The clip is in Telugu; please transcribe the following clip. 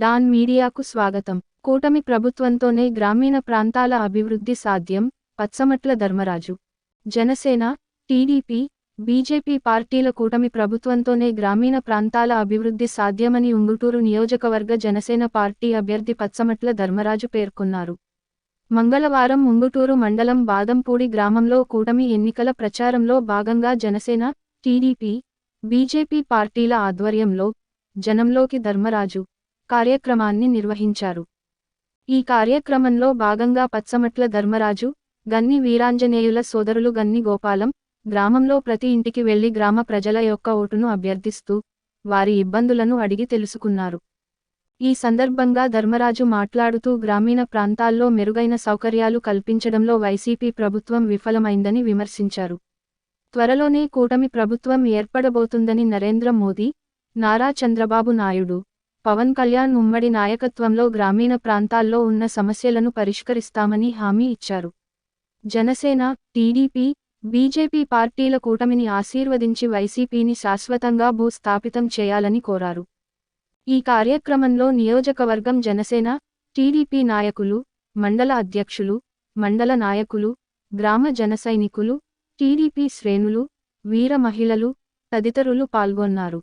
డాన్ మీడియాకు స్వాగతం. కూటమి ప్రభుత్వంతోనే గ్రామీణ ప్రాంతాల అభివృద్ధి సాధ్యం పచ్చమట్ల ధర్మరాజు. జనసేన టీడీపీ బీజేపీ పార్టీల కూటమి ప్రభుత్వంతోనే గ్రామీణ ప్రాంతాల అభివృద్ధి సాధ్యమని ఉంగుటూరు నియోజకవర్గ జనసేన పార్టీ అభ్యర్థి పచ్చమట్ల ధర్మరాజు పేర్కొన్నారు. మంగళవారం ఉంగుటూరు మండలం బాదంపూడి గ్రామంలో కూటమి ఎన్నికల ప్రచారంలో భాగంగా జనసేన టీడీపీ బీజేపీ పార్టీల ఆధ్వర్యంలో జనంలోకి ధర్మరాజు కార్యక్రమాన్ని నిర్వహించారు. ఈ కార్యక్రమంలో భాగంగా పచ్చమట్ల ధర్మరాజు గన్ని వీరాంజనేయుల సోదరులు గన్ని గోపాలం గ్రామంలో ప్రతి ఇంటికి వెళ్ళి గ్రామ ప్రజల యొక్క ఓటును అభ్యర్థిస్తూ వారి ఇబ్బందులను అడిగి తెలుసుకున్నారు. ఈ సందర్భంగా ధర్మరాజు మాట్లాడుతూ గ్రామీణ ప్రాంతాల్లో మెరుగైన సౌకర్యాలు కల్పించడంలో వైసీపీ ప్రభుత్వం విఫలమైందని విమర్శించారు. త్వరలోనే కూటమి ప్రభుత్వం ఏర్పడబోతుందని నరేంద్ర మోదీ నారా చంద్రబాబు నాయుడు పవన్ కళ్యాణ్ ఉమ్మడి నాయకత్వంలో గ్రామీణ ప్రాంతాల్లో ఉన్న సమస్యలను పరిష్కరిస్తామని హామీ ఇచ్చారు. జనసేన టీడీపీ బీజేపీ పార్టీల కూటమిని ఆశీర్వదించి వైసీపీని శాశ్వతంగా భూస్థాపితం చేయాలని కోరారు. ఈ కార్యక్రమంలో నియోజకవర్గం జనసేన టీడీపీ నాయకులు మండల అధ్యక్షులు మండల నాయకులు గ్రామ జనసైనికులు టీడీపీ శ్రేణులు వీర మహిళలు తదితరులు పాల్గొన్నారు.